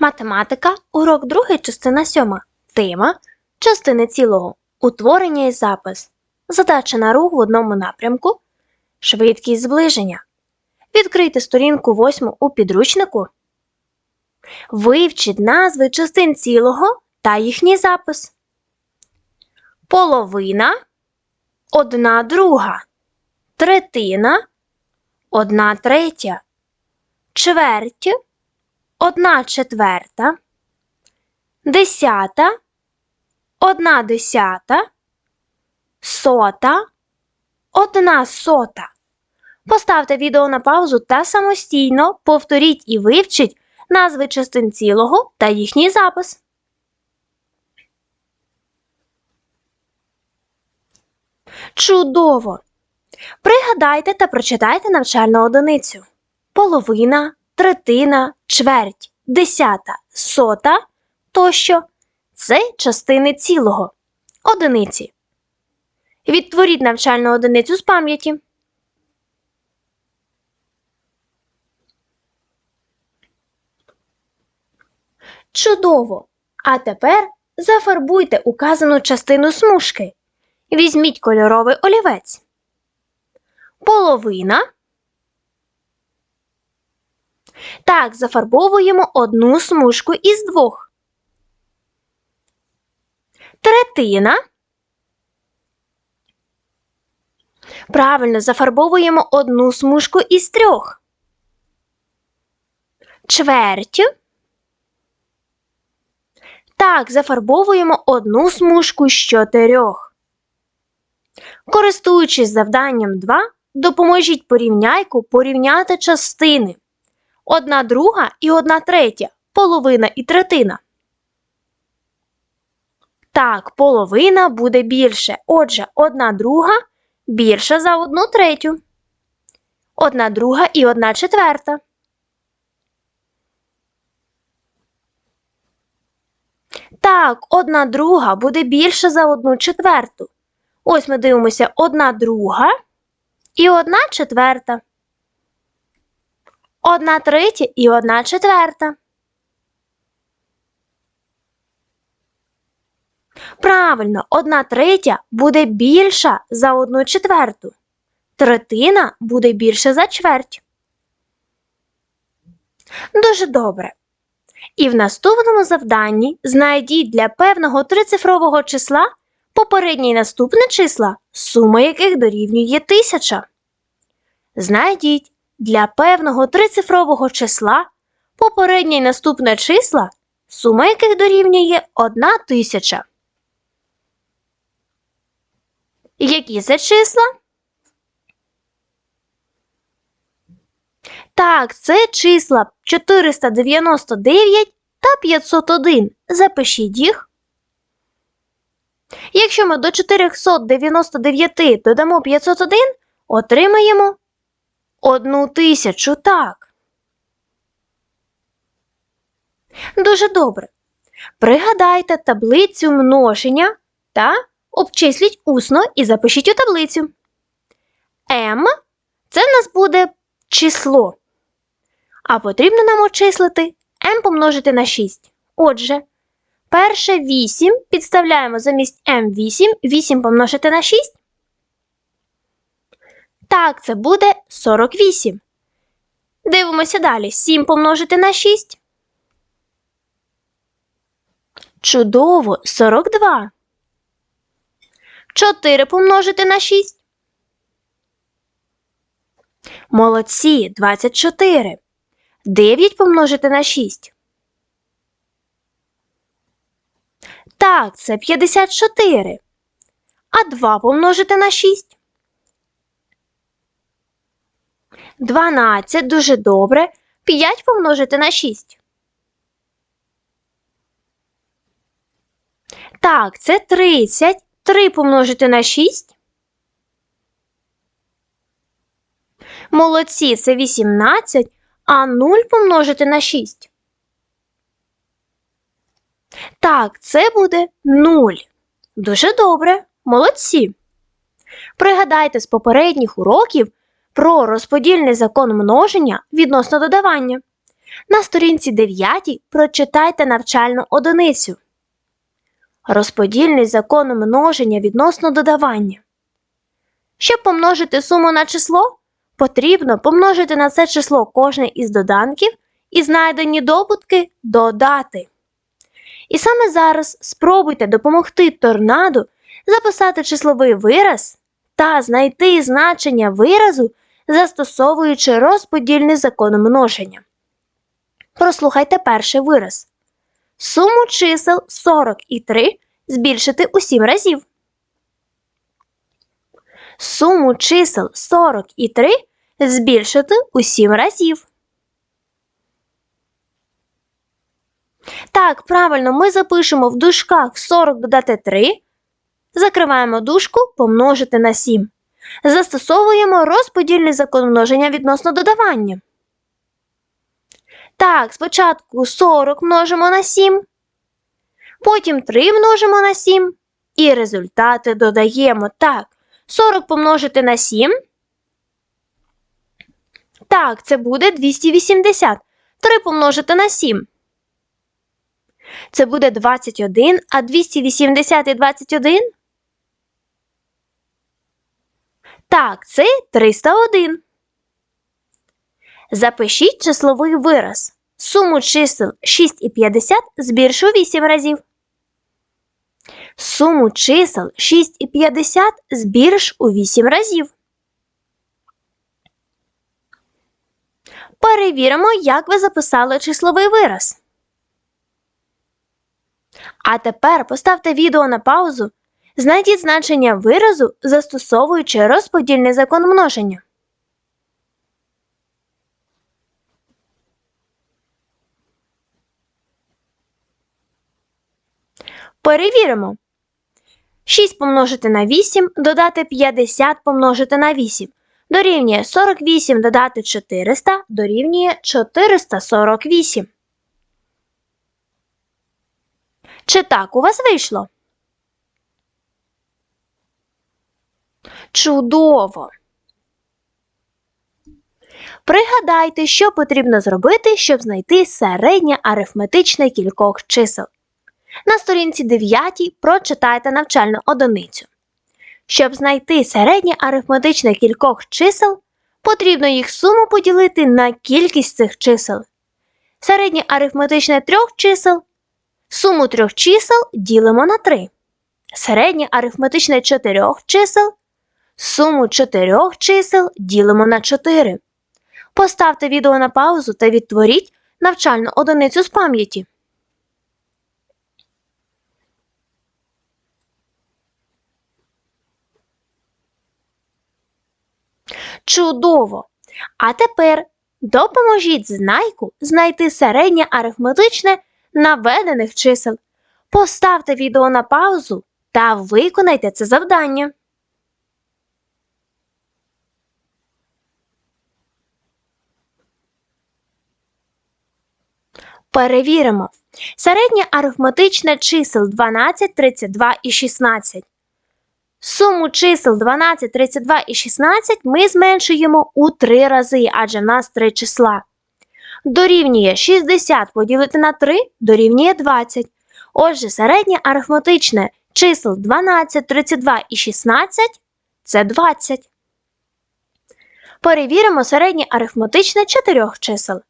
Математика, урок 2, частина 7. Тема частини цілого. Утворення і запис. Задача на рух в одному напрямку. Швидкість зближення. Відкрийте сторінку 8 у підручнику. Вивчіть назви частин цілого та їхній запис. Половина. Одна друга. Третина. Одна третя. Чверть одна четверта, десята, одна десята, сота, одна сота. Поставте відео на паузу та самостійно повторіть і вивчіть назви частин цілого та їхній запис. Чудово! Пригадайте та прочитайте навчальну одиницю. Половина, третина, чверть, десята, сота тощо це частини цілого. Одиниці. Відтворіть навчальну одиницю з пам'яті. Чудово! А тепер зафарбуйте указану частину смужки. Візьміть кольоровий олівець. Половина. Так, зафарбовуємо одну смужку із двох. Третина. Правильно зафарбовуємо одну смужку із трьох. Чверть. Так, зафарбовуємо одну смужку з чотирьох. Користуючись завданням 2, допоможіть порівняйку порівняти частини. Одна друга і одна третя, половина і третина. Так, половина буде більше. Отже, одна друга більша за одну третю. Одна друга і одна четверта. Так, одна друга буде більша за одну четверту. Ось ми дивимося одна друга і одна четверта. Одна третя і одна четверта. Правильно, одна третя буде більша за одну четверту. Третина буде більша за чверть. Дуже добре. І в наступному завданні знайдіть для певного трицифрового числа попереднє і наступне числа, сума яких дорівнює 1000. Знайдіть для певного трицифрового числа попереднє і наступне числа, сума яких дорівнює 1000. Які це числа? Так, це числа 499 та 501. Запишіть їх. Якщо ми до 499 додамо 501, отримаємо 1000, так. Дуже добре. Пригадайте таблицю множення та обчисліть усно і запишіть у таблицю. М це в нас буде число. А потрібно нам обчислити m помножити на 6. Отже, перше 8 підставляємо замість m8, 8 помножити на 6. Так, це буде 48. Дивимося далі. 7 помножити на 6. Чудово, 42. 4 помножити на 6. Молодці, 24. 9 помножити на 6. Так, це 54. А 2 помножити на 6. 12. Дуже добре. 5 помножити на 6. Так, це 30. 3 помножити на 6. Молодці, це 18, а 0 помножити на 6. Так, це буде 0. Дуже добре. Молодці. Пригадайте з попередніх уроків про розподільний закон множення відносно додавання. На сторінці 9 прочитайте навчальну одиницю. Розподільний закон множення відносно додавання. Щоб помножити суму на число, потрібно помножити на це число кожне із доданків і знайдені добутки додати. І саме зараз спробуйте допомогти торнадо записати числовий вираз та знайти значення виразу, застосовуючи розподільний закон множення. Прослухайте перший вираз. Суму чисел 40 і 3 збільшити у 7 разів. Суму чисел 40 і 3 збільшити у 7 разів. Так, правильно, ми запишемо в дужках 40 додати 3. Закриваємо дужку помножити на 7. Застосовуємо розподільний закон множення відносно додавання. Так, спочатку 40 множимо на 7, потім 3 множимо на 7 і результати додаємо. Так, 40 помножити на 7. Так, це буде 280. 3 помножити на 7. Це буде 21, а 280 і 21? Так, це 301. Запишіть числовий вираз. Суму чисел 6 і 50 збільшу 8 разів. Суму чисел 6 і 50 збільш у 8 разів. Перевіримо, як ви записали числовий вираз. А тепер поставте відео на паузу. Знайдіть значення виразу, застосовуючи розподільний закон множення. Перевіримо. 6 помножити на 8 додати 50 помножити на 8 дорівнює 48 додати 400 дорівнює 448. Чи так у вас вийшло? Чудово! Пригадайте, що потрібно зробити, щоб знайти середнє арифметичне кількох чисел. На сторінці 9 прочитайте навчальну одиницю. Щоб знайти середнє арифметичне кількох чисел, потрібно їх суму поділити на кількість цих чисел. Середнє арифметичне трьох чисел. Суму трьох чисел ділимо на 3. Середнє арифметичне чотирьох чисел. Суму чотирьох чисел ділимо на 4. Поставте відео на паузу та відтворіть навчальну одиницю з пам'яті. Чудово! А тепер допоможіть знайку знайти середнє арифметичне наведених чисел. Поставте відео на паузу та виконайте це завдання. Перевіримо. Середнє арифметичне чисел 12, 32 і 16. Суму чисел 12, 32 і 16 ми зменшуємо у 3 рази, адже в нас 3 числа. Дорівнює 60 поділити на 3 дорівнює 20. Отже, середнє арифметичне чисел 12, 32 і 16 це 20. Перевіримо середнє арифметичне чотирьох чисел.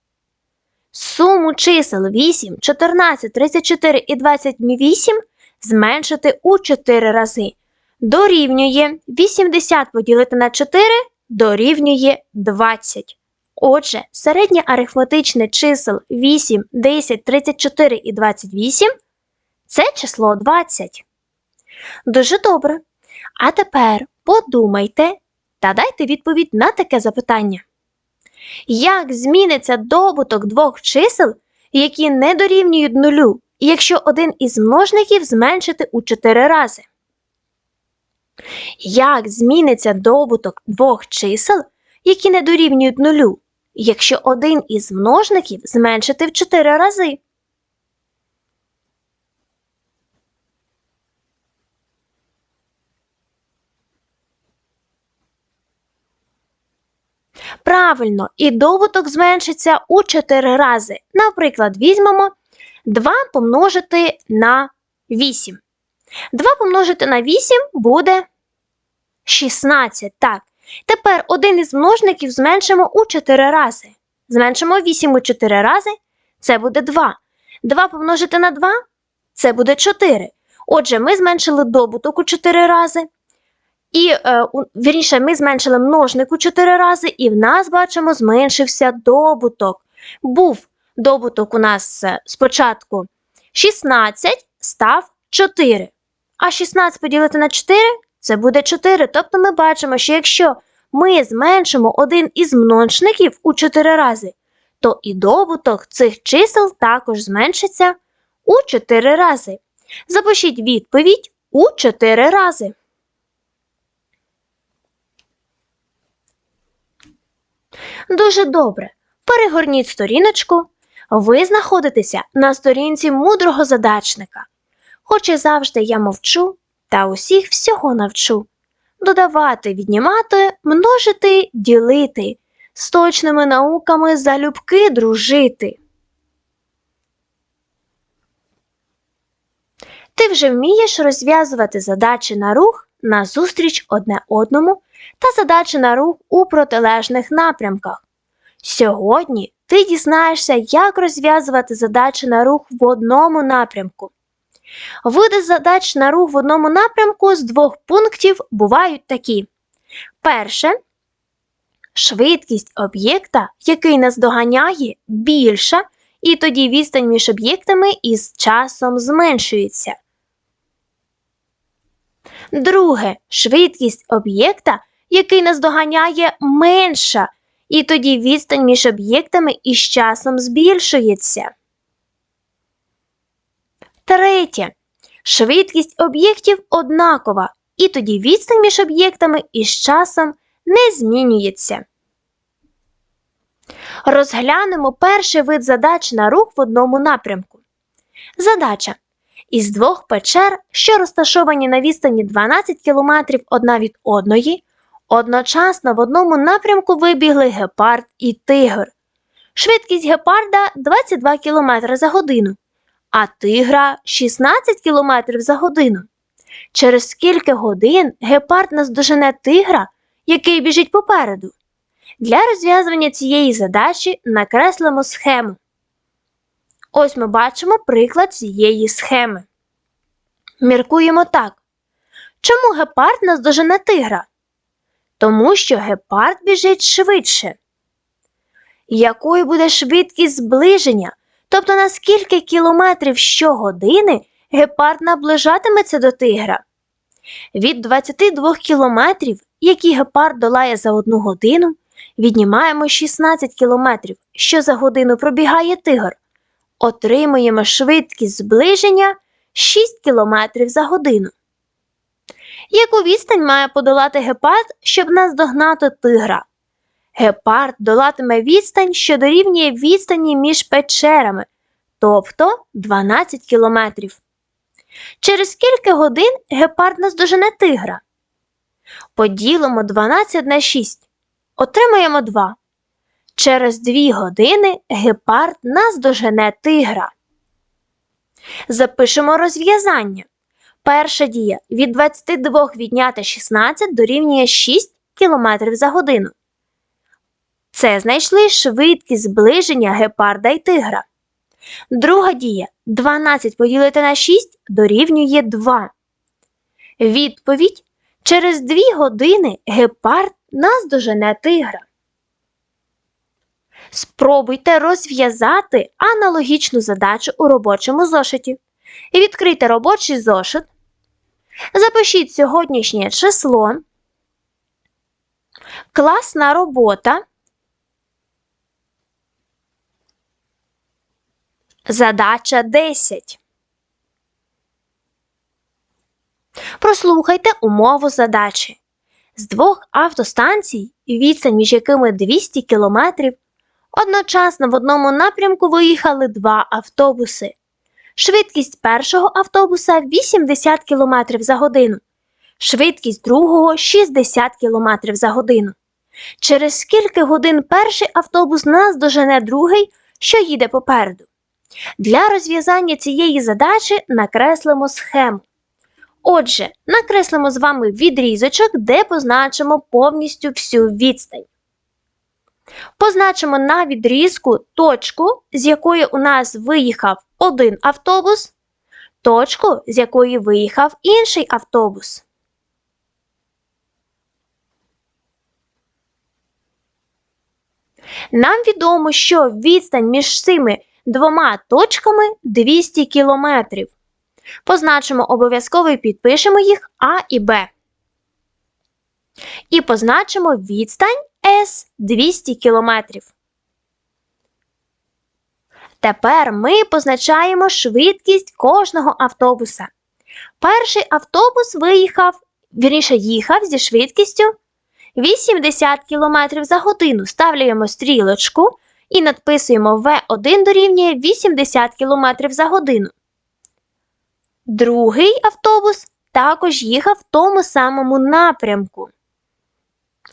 Суму чисел 8, 14, 34 і 28 зменшити у 4 рази. Дорівнює 80 поділити на 4 дорівнює 20. Отже, середнє арифметичне чисел 8, 10, 34 і 28 це число 20. Дуже добре. А тепер подумайте та дайте відповідь на таке запитання. Як зміниться добуток двох чисел, які не дорівнюють нулю, якщо один із множників зменшити у 4 рази? Як зміниться добуток двох чисел, які не дорівнюють нулю, якщо один із множників зменшити в 4 рази? Правильно, і добуток зменшиться у 4 рази. Наприклад, візьмемо 2 помножити на 8. 2 помножити на 8 буде 16. Так. Тепер один із множників зменшимо у 4 рази. Зменшимо 8 у 4 рази, це буде 2. 2 помножити на 2 це буде 4. Отже, ми зменшили добуток у 4 рази. І, е, у- вірніше, ми зменшили множник у 4 рази, і в нас, бачимо, зменшився добуток. Був добуток у нас е, спочатку 16, став 4. А 16 поділити на 4 це буде 4. Тобто ми бачимо, що якщо ми зменшимо один із множників у 4 рази, то і добуток цих чисел також зменшиться у 4 рази. Запишіть відповідь у 4 рази. Дуже добре. Перегорніть сторіночку. Ви знаходитеся на сторінці мудрого задачника. Хоч і завжди я мовчу, та усіх всього навчу. Додавати, віднімати, множити, ділити, з точними науками залюбки дружити. Ти вже вмієш розв'язувати задачі на рух назустріч одне одному та задачі на рух у протилежних напрямках. Сьогодні ти дізнаєшся, як розв'язувати задачі на рух в одному напрямку. Види задач на рух в одному напрямку з двох пунктів бувають такі: перше швидкість об'єкта, який нас доганяє, більша, і тоді відстань між об'єктами із часом зменшується. Друге швидкість об'єкта, який нас доганяє, менша, і тоді відстань між об'єктами із часом збільшується. Третє. Швидкість об'єктів однакова, і тоді відстань між об'єктами із часом не змінюється. Розглянемо перший вид задач на рух в одному напрямку. Задача. Із двох печер, що розташовані на відстані 12 км одна від одної, одночасно в одному напрямку вибігли гепард і тигр. Швидкість гепарда 22 км за годину, а тигра 16 км за годину. Через скільки годин гепард наздожене тигра, який біжить попереду. Для розв'язування цієї задачі накреслимо схему. Ось ми бачимо приклад цієї схеми. Міркуємо так. Чому гепард наздожене тигра? Тому що гепард біжить швидше. Якою буде швидкість зближення? Тобто на скільки кілометрів щогодини гепард наближатиметься до тигра? Від 22 кілометрів, які гепард долає за одну годину, віднімаємо 16 кілометрів, що за годину пробігає тигр. Отримуємо швидкість зближення 6 км за годину. Яку відстань має подолати гепард, щоб наздогнати тигра? Гепард долатиме відстань, що дорівнює відстані між печерами, тобто 12 кілометрів. Через скільки годин гепард наздожене тигра? Поділимо 12 на 6. Отримаємо 2. Через 2 години гепард наздожене тигра. Запишемо розв'язання. Перша дія від 22 відняти 16 дорівнює 6 км за годину. Це знайшли швидкість зближення гепарда й тигра. Друга дія 12 поділити на 6 дорівнює 2. Відповідь через 2 години гепард наздожене тигра. Спробуйте розв'язати аналогічну задачу у робочому зошиті. Відкрийте робочий зошит. Запишіть сьогоднішнє число. Класна робота. Задача 10. Прослухайте умову задачі. З двох автостанцій, відстань між якими 200 км, одночасно в одному напрямку виїхали два автобуси. Швидкість першого автобуса 80 км за годину, швидкість другого 60 км за годину. Через скільки годин перший автобус нас дожене другий, що їде попереду. Для розв'язання цієї задачі накреслимо схему. Отже, накреслимо з вами відрізочок, де позначимо повністю всю відстань. Позначимо на відрізку точку, з якої у нас виїхав один автобус, точку, з якої виїхав інший автобус. Нам відомо, що відстань між цими двома точками 200 кілометрів. Позначимо обов'язково і підпишемо їх А і Б. І позначимо відстань С 200 кілометрів. Тепер ми позначаємо швидкість кожного автобуса. Перший автобус виїхав, вірніше їхав зі швидкістю 80 км за годину. Ставляємо стрілочку і надписуємо В1 дорівнює 80 км за годину. Другий автобус також їхав в тому самому напрямку.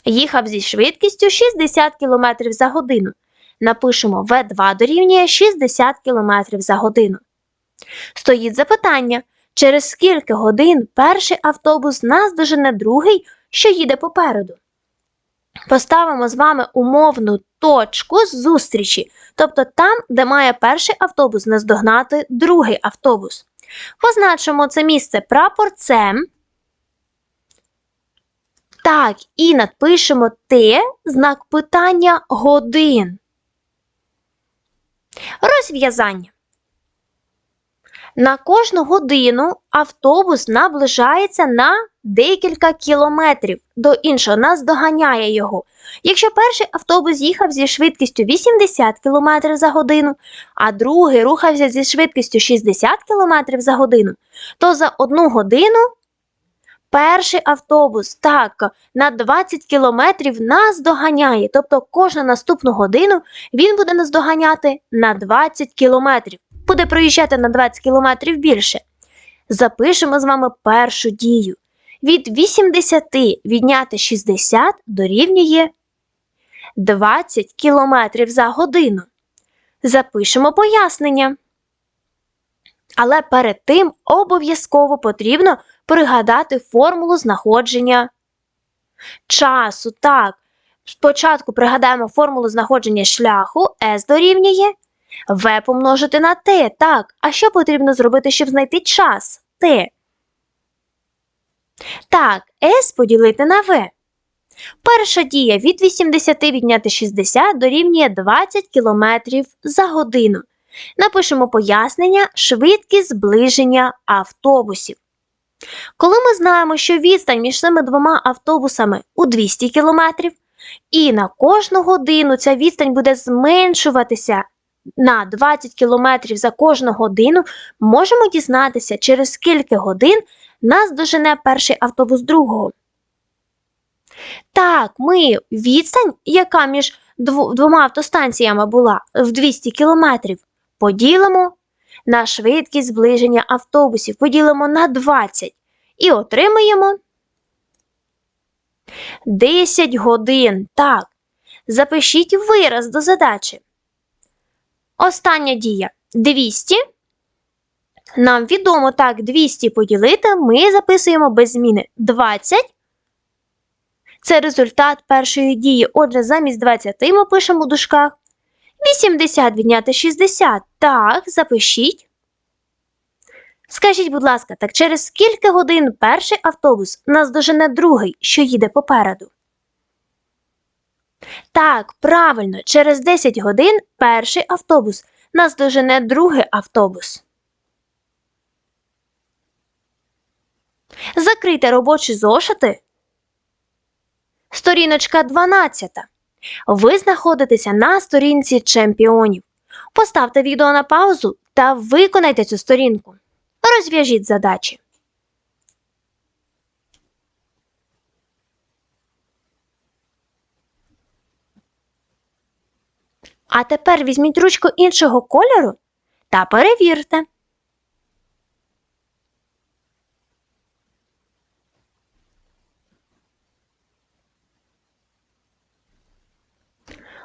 Їхав зі швидкістю 60 км за годину. Напишемо В2 дорівнює 60 км за годину. Стоїть запитання, через скільки годин перший автобус наздожене другий, що їде попереду. Поставимо з вами умовну точку зустрічі, тобто там, де має перший автобус наздогнати другий автобус. Позначимо це місце прапорцем. Так, і надпишемо Т знак питання годин. Розв'язання. На кожну годину автобус наближається на декілька кілометрів до іншого, нас доганяє його. Якщо перший автобус їхав зі швидкістю 80 км за годину, а другий рухався зі швидкістю 60 км за годину, то за одну годину перший автобус так на 20 км нас доганяє. Тобто кожну наступну годину він буде нас доганяти на 20 км. Буде проїжджати на 20 км більше. Запишемо з вами першу дію. Від 80 відняти 60 дорівнює 20 км за годину. Запишемо пояснення. Але перед тим обов'язково потрібно пригадати формулу знаходження часу. Так, спочатку пригадаємо формулу знаходження шляху S дорівнює В помножити на Т. Так, а що потрібно зробити, щоб знайти час Т? Так, S поділити на В. Перша дія від 80 відняти 60 дорівнює 20 км за годину. Напишемо пояснення швидкість зближення автобусів. Коли ми знаємо, що відстань між цими двома автобусами у 200 км, і на кожну годину ця відстань буде зменшуватися на 20 км за кожну годину, можемо дізнатися, через скільки годин нас дожене перший автобус другого. Так, ми відстань, яка між двома автостанціями була в 200 км, поділимо на швидкість зближення автобусів, поділимо на 20 і отримаємо 10 годин. Так, запишіть вираз до задачі. Остання дія 200. Нам відомо так 200 поділити, ми записуємо без зміни 20. Це результат першої дії. Отже, замість 20 ми пишемо у дужках 80 відняти 60. Так, запишіть. Скажіть, будь ласка, так через скільки годин перший автобус наздожене другий, що їде попереду? Так, правильно, через 10 годин перший автобус наздожене другий автобус. Закрийте робочі зошити. Сторіночка 12. Ви знаходитеся на сторінці чемпіонів. Поставте відео на паузу та виконайте цю сторінку. Розв'яжіть задачі. А тепер візьміть ручку іншого кольору та перевірте.